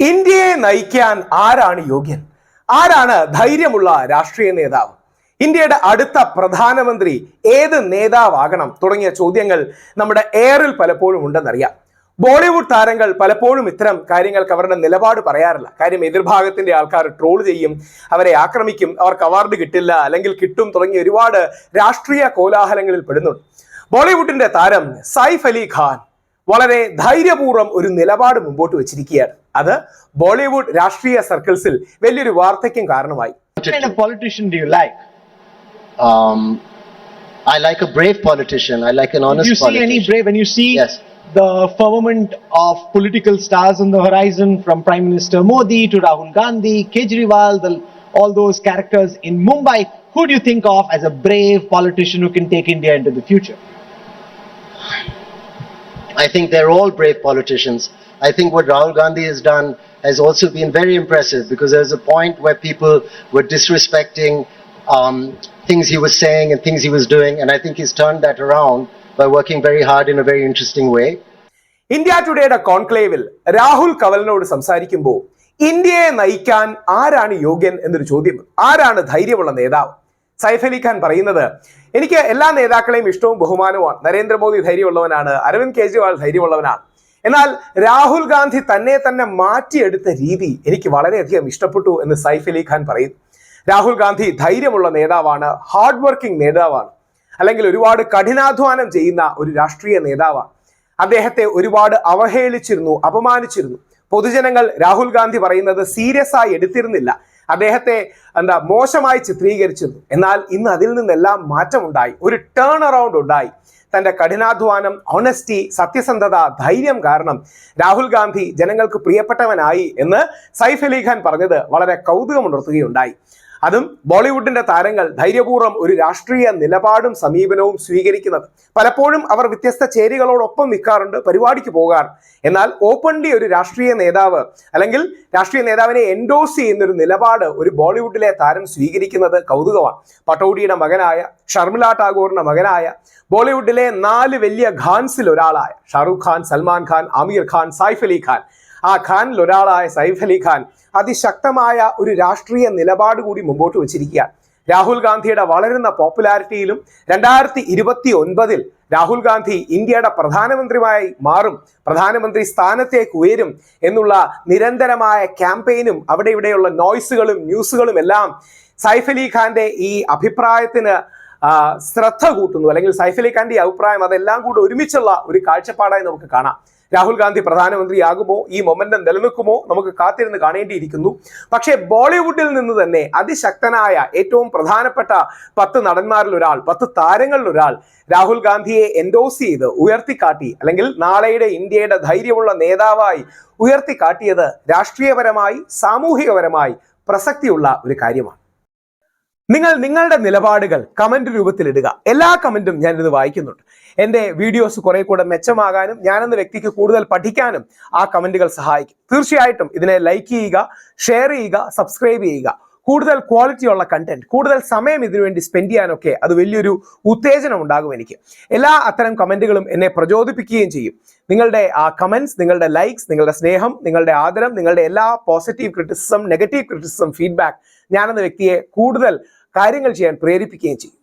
ഇന്ത്യയെ നയിക്കാൻ ആരാണ് യോഗ്യൻ? ആരാണ് ധൈര്യമുള്ള രാഷ്ട്രീയ നേതാവ്? ഇന്ത്യയുടെ അടുത്ത പ്രധാനമന്ത്രി ഏത് നേതാവാകണം? തുടങ്ങിയ ചോദ്യങ്ങൾ നമ്മുടെ എയറിൽ പലപ്പോഴും ഉണ്ടെന്നറിയാം. ബോളിവുഡ് താരങ്ങൾ പലപ്പോഴും ഇത്തരം കാര്യങ്ങൾക്ക് അവരുടെ നിലപാട് പറയാറില്ല. കാര്യം എതിർഭാഗത്തിന്റെ ആൾക്കാർ ട്രോൾ ചെയ്യും അവരെ ആക്രമിക്കും അവർക്ക് അവാർഡ് കിട്ടില്ല അല്ലെങ്കിൽ കിട്ടും തുടങ്ങിയ ഒരുപാട് രാഷ്ട്രീയ കോലാഹലങ്ങളിൽ പെടുന്നുണ്ട്. ബോളിവുഡിന്റെ താരം സൈഫ് അലി ഖാൻ വളരെ ധൈര്യപൂർവം ഒരു നിലപാട് മുമ്പോട്ട് വെച്ചിരിക്കുകയാണ്. അത് ബോളിവുഡ് രാഷ്ട്രീയ സർക്കിൾസിൽ വലിയൊരു വാർത്തയ്ക്കും കാരണമായി What kind of politician do you like? Um, I like a brave politician. I like an honest Do you see politician. any brave when you see Yes. the firmament of political stars on the horizon from Prime Minister Modi to Rahul Gandhi, Kejriwal, the, all those characters in Mumbai, who do you think of as a brave politician who can take India into the future? I think they're all brave politicians. I think what Rahul Gandhi has done has also been very impressive because there was a point where people were disrespecting um, things he was saying and things he was doing, and I think he's turned that around by working very hard in a very interesting way. India ടുഡേയുടെ കോൺക്ലേവിൽ രാഹുൽ കവലിനോട് സംസാരിക്കുമ്പോൾ ഇന്ത്യയെ നയിക്കാൻ ആരാണ് യോഗ്യൻ എന്നൊരു ചോദ്യം ആരാണ് ധൈര്യമുള്ള നേതാവ് സൈഫ് അലി ഖാൻ പറയുന്നത് എനിക്ക് എല്ലാ നേതാക്കളെയും ഇഷ്ടവും ബഹുമാനവുമാണ് നരേന്ദ്രമോദി ധൈര്യമുള്ളവനാണ് അരവിന്ദ് കെജ്രിവാൾ ധൈര്യമുള്ളവനാണ് എന്നാൽ രാഹുൽ ഗാന്ധി തന്നെ തന്നെ മാറ്റിയെടുത്ത രീതി എനിക്ക് വളരെയധികം ഇഷ്ടപ്പെട്ടു എന്ന് സൈഫ് അലി ഖാൻ പറയുന്നു രാഹുൽ ഗാന്ധി ധൈര്യമുള്ള നേതാവാണ് ഹാർഡ് വർക്കിംഗ് നേതാവാണ് അല്ലെങ്കിൽ ഒരുപാട് കഠിനാധ്വാനം ചെയ്യുന്ന ഒരു രാഷ്ട്രീയ നേതാവാണ്. അദ്ദേഹത്തെ ഒരുപാട് അവഹേളിച്ചിരുന്നു അപമാനിച്ചിരുന്നു. പൊതുജനങ്ങൾ രാഹുൽ ഗാന്ധി പറയുന്നത് സീരിയസ് ആയി എടുത്തിരുന്നില്ല. അദ്ദേഹത്തെ എന്താ മോശമായി ചിത്രീകരിച്ചിരുന്നു. എന്നാൽ ഇന്ന് അതിൽ നിന്നെല്ലാം മാറ്റമുണ്ടായി. ഒരു ടേൺ അറൗണ്ട് ഉണ്ടായി. തന്റെ കഠിനാധ്വാനം ഓണസ്റ്റി സത്യസന്ധത ധൈര്യം കാരണം രാഹുൽ ഗാന്ധി ജനങ്ങൾക്ക് പ്രിയപ്പെട്ടവനായി എന്ന് സൈഫ് അലി ഖാൻ പറഞ്ഞത് വളരെ കൗതുകമുണർത്തുകയുണ്ടായി. അതും ബോളിവുഡിന്റെ താരങ്ങൾ ധൈര്യപൂർവം ഒരു രാഷ്ട്രീയ നിലപാടും സമീപനവും സ്വീകരിക്കുന്നത്. പലപ്പോഴും അവർ വ്യത്യസ്ത ചേരികളോടൊപ്പം നിൽക്കാറുണ്ട് പരിപാടിക്ക് പോകാറ്. എന്നാൽ ഓപ്പൺലി ഒരു രാഷ്ട്രീയ നേതാവ് അല്ലെങ്കിൽ രാഷ്ട്രീയ നേതാവിനെ എൻഡോസ് ചെയ്യുന്ന ഒരു നിലപാട് ഒരു ബോളിവുഡിലെ താരം സ്വീകരിക്കുന്നത് കൗതുകമാണ്. പട്ടോഡിയുടെ മകനായ ഷർമില ടാഗോറിന്റെ മകനായ ബോളിവുഡിലെ നാല് വലിയ ഖാൻസിൽ ഒരാളായ ഷാറൂഖ് ഖാൻ സൽമാൻ ഖാൻ ആമീർ ഖാൻ സൈഫ് അലി ഖാൻ. ആ ഖാനിൽ ഒരാളായ സൈഫ് അലി ഖാൻ അതിശക്തമായ ഒരു രാഷ്ട്രീയ നിലപാട് കൂടി മുമ്പോട്ട് വച്ചിരിക്കുകയാണ്. രാഹുൽ ഗാന്ധിയുടെ വളരുന്ന പോപ്പുലാരിറ്റിയിലും രണ്ടായിരത്തി ഇരുപത്തി ഒൻപതിൽ രാഹുൽ ഗാന്ധി ഇന്ത്യയുടെ പ്രധാനമന്ത്രിയായി മാറും പ്രധാനമന്ത്രി സ്ഥാനത്തേക്ക് ഉയരും എന്നുള്ള നിരന്തരമായ ക്യാമ്പയിനും അവിടെ ഇവിടെയുള്ള നോയ്സുകളും ന്യൂസുകളും എല്ലാം സൈഫ് അലി ഖാന്റെ ഈ അഭിപ്രായത്തിന് ശ്രദ്ധ കൂട്ടുന്നു. അല്ലെങ്കിൽ സൈഫ് അലി ഖാന്റെ അഭിപ്രായം അതെല്ലാം കൂടെ ഒരുമിച്ചുള്ള ഒരു കാഴ്ചപ്പാടായി നമുക്ക് കാണാം. രാഹുൽ ഗാന്ധി പ്രധാനമന്ത്രിയാകുമോ? ഈ മൊമെന്റം നിലനിൽക്കുമോ? നമുക്ക് കാത്തിരുന്ന് കാണേണ്ടിയിരിക്കുന്നു. പക്ഷേ ബോളിവുഡിൽ നിന്ന് തന്നെ അതിശക്തനായ ഏറ്റവും പ്രധാനപ്പെട്ട പത്ത് നടന്മാരിൽ ഒരാൾ പത്ത് താരങ്ങളിൽ ഒരാൾ രാഹുൽ ഗാന്ധിയെ എൻഡോസ് ചെയ്ത് ഉയർത്തിക്കാട്ടി അല്ലെങ്കിൽ നാളെയുടെ ഇന്ത്യയുടെ ധൈര്യമുള്ള നേതാവായി ഉയർത്തിക്കാട്ടിയത് രാഷ്ട്രീയപരമായി സാമൂഹികപരമായി പ്രസക്തിയുള്ള ഒരു കാര്യമാണ്. നിങ്ങൾ നിങ്ങളുടെ നിലപാടുകൾ കമന്റ് രൂപത്തിൽ ഇടുക. എല്ലാ കമന്റും ഞാൻ ഇത് വായിക്കുന്നുണ്ട്. എന്റെ വീഡിയോസ് കുറെ കൂടെ മെച്ചമാകാനും ഞാനെന്ന വ്യക്തിക്ക് കൂടുതൽ പഠിക്കാനും ആ കമന്റുകൾ സഹായിക്കും. തീർച്ചയായിട്ടും ഇതിനെ ലൈക്ക് ചെയ്യുക ഷെയർ ചെയ്യുക സബ്സ്ക്രൈബ് ചെയ്യുക. കൂടുതൽ ക്വാളിറ്റി ഉള്ള കണ്ടന്റ് കൂടുതൽ സമയം ഇതിനുവേണ്ടി സ്പെൻഡ് ചെയ്യാനൊക്കെ അത് വലിയൊരു ഉത്തേജനം ഉണ്ടാകും എനിക്ക്. എല്ലാ അത്തരം കമന്റുകളും എന്നെ പ്രചോദിപ്പിക്കുകയും ചെയ്യും. നിങ്ങളുടെ ആ കമന്റ്സ് നിങ്ങളുടെ ലൈക്സ് നിങ്ങളുടെ സ്നേഹം നിങ്ങളുടെ ആദരം നിങ്ങളുടെ എല്ലാ positive criticism negative criticism feedback ഞാനെന്ന വ്യക്തിയെ കൂടുതൽ കാര്യങ്ങൾ ചെയ്യാൻ പ്രേരിപ്പിക്കുകയും ചെയ്യും.